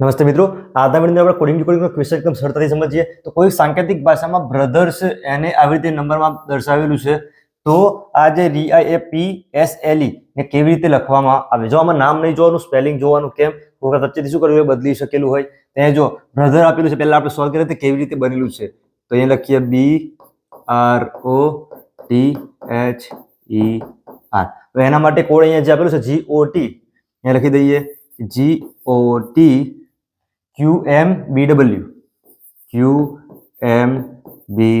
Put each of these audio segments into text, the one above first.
નમસ્તે મિત્રો. આજના વિડીયોમાં આપણે કોડિંગ કોડિંગનો ક્વેશ્ચન એકદમ સરળતાથી સમજીએ. તો કોઈ સાંકેતિક ભાષામાં બ્રધર્સ એને આવી રીતે નંબરમાં દર્શાવેલું છે. તો આ જે રી આઈ એ, પી, એસ, એલ, ઈ ને કેવી રીતે લખવામાં આવે? જો આમાં નામ નહીં જોવાનું સ્પેલિંગ જોવાનું કેમ? કોઈ વચ્ચેથી શું કરવું બદલી શકેલું હોય. ત્યાં જો બ્રધર આપેલું છે, પહેલાં આપણે સોલ્વ કરીએ તો કેવી રીતે બનેલું છે? તો અહીંયા લખીએ B R O T H E R તો એના માટે કોડ અહીંયા જે આપેલું છે જી ઓ ટી અહીંયા લખી દઈએ. G O T Q M B W Q M B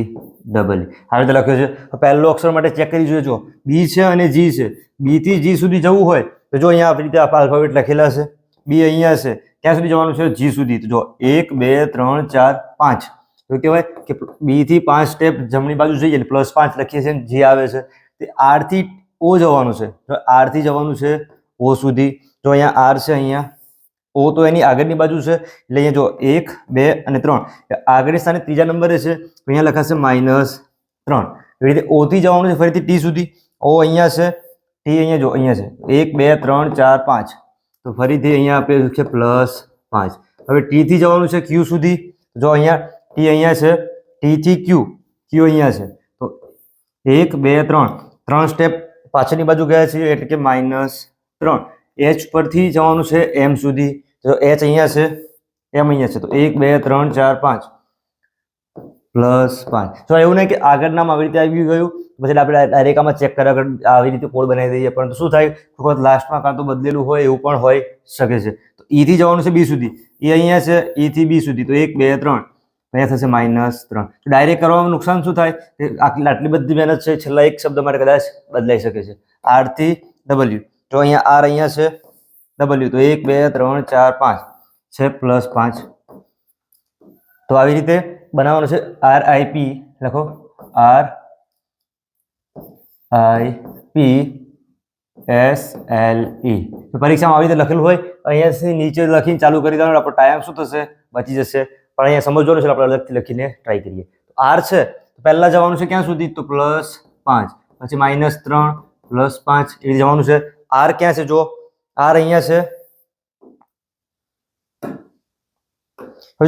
W આવી રીતે લખ્યું છે. તો પહેલો અક્ષર માટે ચેક કરી જોઈએ. જો બી છે અને જી છે. બીથી જી સુધી જવું હોય તો જો અહીંયા આપણી રીતે આલ્ફાબેટ લખેલા છે બી અહીંયા છે ત્યાં સુધી જવાનું છે? જી સુધી. તો જો એક, બે, ત્રણ, ચાર, પાંચ. તો કહેવાય કે બીથી પાંચ સ્ટેપ જમણી બાજુ જઈએ પ્લસ પાંચ લખીએ છીએ જી આવે છે. તે આરથી ઓ જવાનું છે. તો આરથી જવાનું છે ઓ સુધી. જો અહીંયા આર છે અહીંયા. ઓ તો એની આગળની બાજુ છે. એટલે અહીંયા જો એક, બે અને ત્રણ. આગળની સ્થાને ત્રીજા નંબરે છે. અહીંયા લખાશે માઇનસ ત્રણ. એવી રીતે ઓથી જવાનું છે ફરીથી ટી સુધી. ઓ અહીંયા છે. ટી અહીંયા જો અહીંયા છે. એક, બે, ત્રણ, ચાર, પાંચ. તો ફરીથી અહીંયા આપેલું છે પ્લસ પાંચ. હવે ટી થી જવાનું છે ક્યુ સુધી. જો અહીંયા ટી અહીંયા છે. ટી થી ક્યુ. ક્યુ અહીંયા છે. તો એક, બે, ત્રણ. ત્રણ સ્ટેપ પાછળની બાજુ ગયા છીએ એટલે કે માઇનસ ત્રણ. એચ પરથી જવાનું છે એમ સુધી. તો એચ અહીંયા છે એમ અહીંયા છે. તો એક, બે, ત્રણ, ચાર, પાંચ. પ્લસ પાંચ. તો એવું નહીં કે આગળ નામ આવી રીતે આવી ગયું, પછી આપણે ડાયરેક્ટ આમાં ચેક કરવા આગળ આવી રીતે કોડ બનાવી દઈએ. પરંતુ શું થાય વખત લાસ્ટમાં કાં તો બદલેલું હોય એવું પણ હોઈ શકે છે. તો ઈથી જવાનું છે બી સુધી. એ અહીંયા છે ઈથી બી સુધી. તો એક, બે, ત્રણ. અહીંયા થશે માઇનસ ત્રણ. ડાયરેક્ટ કરવામાં નુકસાન શું થાય? કે આટલી આટલી બધી મહેનત છે, છેલ્લા એક શબ્દ માટે કદાચ બદલાઈ શકે છે. આરથી ડબલ્યુ તો અહીંયા આર અહીંયા છે ડબલ્યુ તો એક, બે, ત્રણ, ચાર, પાંચ. છે પ્લસ પાંચ. તો આવી રીતે બનાવવાનું છે આર આઈ લખો. R I P S L E તો પરીક્ષામાં આવી રીતે લખેલું હોય અહીંયાથી નીચે લખીને ચાલુ કરી દેવાનું, આપણો ટાઈમ શું થશે? બચી જશે. પણ અહીંયા સમજવાનું છે, આપણે અલગથી લખીને ટ્રાય કરીએ. આર છે, તો પહેલાં જવાનું છે ક્યાં સુધી? તો પ્લસ પાંચ. પછી માઇનસ ત્રણ પ્લસ પાંચ. એ જવાનું છે. આર ક્યાં છે? જો, આર અહીંયા છે.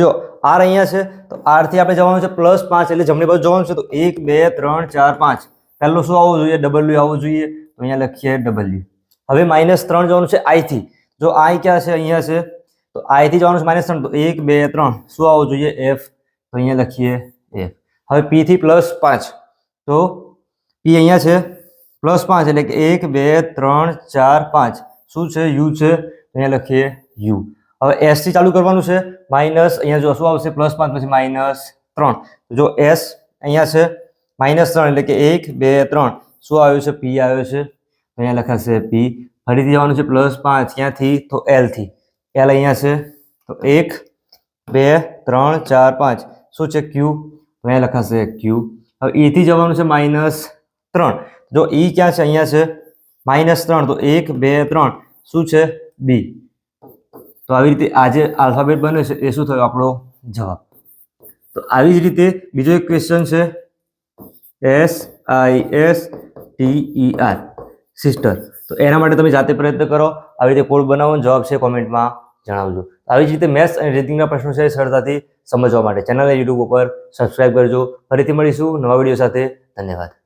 જો, આર અહીંયા છે, તો આરથી આપણે જવાનું છે પ્લસ પાંચ, એટલે જમણી બાજુ જવાનું છે, તો એક, બે, ત્રણ, ચાર, પાંચ. પહેલું શું આવવું જોઈએ? ડબલ્યુ આવવું જોઈએ. તો અહીંયા લખીએ ડબલ્યુ હવે માઇનસ ત્રણ જવાનું છે આઈ થી. જો આઈ ક્યાં છે? અહીંયા છે. તો આઈ થી જવાનું છે માઇનસ ત્રણ. તો એક, બે, ત્રણ. શું આવવું જોઈએ? એફ તો અહીંયા લખીએ એફ હવે પી થી પ્લસ પાંચ. તો પી અહીંયા છે. પ્લસ પાંચ એટલે કે એક, બે, ત્રણ, ચાર, પાંચ. શું છે? યુ છે. તો અહીંયા લખીએ યુ. હવે એસથી ચાલુ કરવાનું છે. માઇનસ અહીંયા જો શું આવશે? પ્લસ પાંચ પછી માઇનસ ત્રણ. જો એસ અહીંયા છે, માઇનસ ત્રણ એટલે કે એક, બે, ત્રણ. શું આવ્યું છે? પી આવ્યો છે. તો અહીંયા લખાશે પી ફરીથી જવાનું છે પ્લસ પાંચ ક્યાંથી તો એલથી. એલ અહીંયા છે, તો એક, બે, ત્રણ, ચાર, પાંચ. શું છે? ક્યુ તો અહીંયા લખાશે ક્યુ હવે ઈ થી જવાનું છે માઇનસ ત્રણ. જો ઈ ક્યાં છે? અહીંયા છે. માઇનસ ત્રણ. તો એક, બે, ત્રણ. શું છે? બી તો આવી રીતે આ જે આલ્ફાબેટ બન્યો છે, એ શું થયો? આપણો જવાબ. તો આવી જ રીતે બીજો એક ક્વેશ્ચન છે. S I S T E R sister તો એના માટે તમે જાતે પ્રયત્ન કરો. આવી રીતે કોડ બનાવો. જવાબ છે કોમેન્ટમાં જણાવજો. આવી જ રીતે મેથ્સ અને રીડિંગના પ્રશ્નો છે સરળતાથી સમજવા માટે. ચેનલને યુટ્યુબ ઉપર સબસ્ક્રાઈબ કરજો. ફરીથી મળીશું નવા વીડિયો સાથે. ધન્યવાદ.